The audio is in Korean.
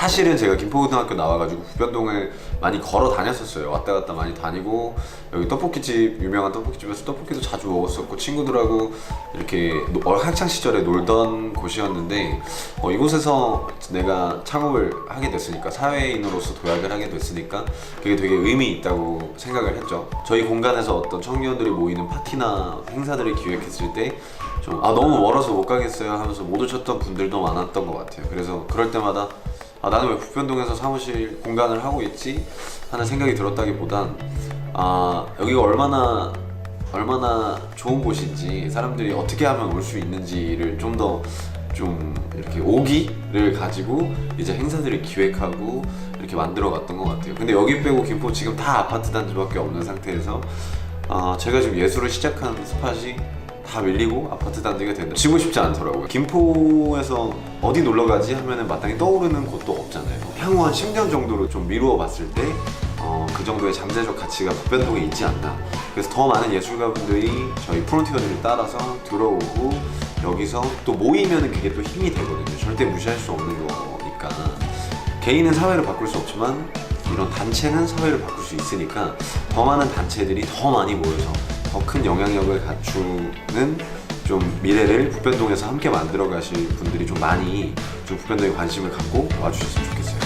사실은 제가 김포고등학교 나와가지고 부변동을 많이 걸어 다녔었어요. 왔다 갔다 많이 다니고 여기 떡볶이집 유명한 떡볶이집에서 떡볶이도 자주 먹었었고 친구들하고 이렇게 노- 어, 학창 시절에 놀던 곳이었는데 어, 이곳에서 내가 창업을 하게 됐으니까 사회인으로서 도약을 하게 됐으니까 그게 되게 의미 있다고 생각을 했죠. 저희 공간에서 어떤 청년들이 모이는 파티나 행사들을 기획했을 때 좀 아 너무 멀어서 못 가겠어요 하면서 못 오셨던 분들도 많았던 것 같아요. 그래서 그럴 때마다 아 나는 왜 부편동에서 사무실 공간을 하고 있지 하는 생각이 들었다기보단 아 여기가 얼마나 얼마나 좋은 곳인지 사람들이 어떻게 하면 올 수 있는지를 좀더좀 이렇게 오기를 가지고 이제 행사들을 기획하고 이렇게 만들어 갔던 것 같아요. 근데 여기 빼고 김포 지금 다 아파트 단지밖에 없는 상태에서 아 제가 지금 예술을 시작한 스팟이 다 밀리고 아파트 단지가 된다. 지고 싶지 않더라고요. 김포에서 어디 놀러 가지 하면은 마땅히 떠오르는 곳도 없잖아요. 향후 한 10년 정도로 좀 미루어 봤을 때 어, 그 정도의 잠재적 가치가 부변동에 있지 않나. 그래서 더 많은 예술가분들이 저희 프론티어들을 따라서 들어오고 여기서 또 모이면은 그게 또 힘이 되거든요. 절대 무시할 수 없는 거니까. 개인은 사회를 바꿀 수 없지만 이런 단체는 사회를 바꿀 수 있으니까 더 많은 단체들이 더 많이 모여서 더 큰 영향력을 갖추는 좀 미래를 부변동에서 함께 만들어 가실 분들이 좀 많이 좀 부변동에 관심을 갖고 와주셨으면 좋겠습니다.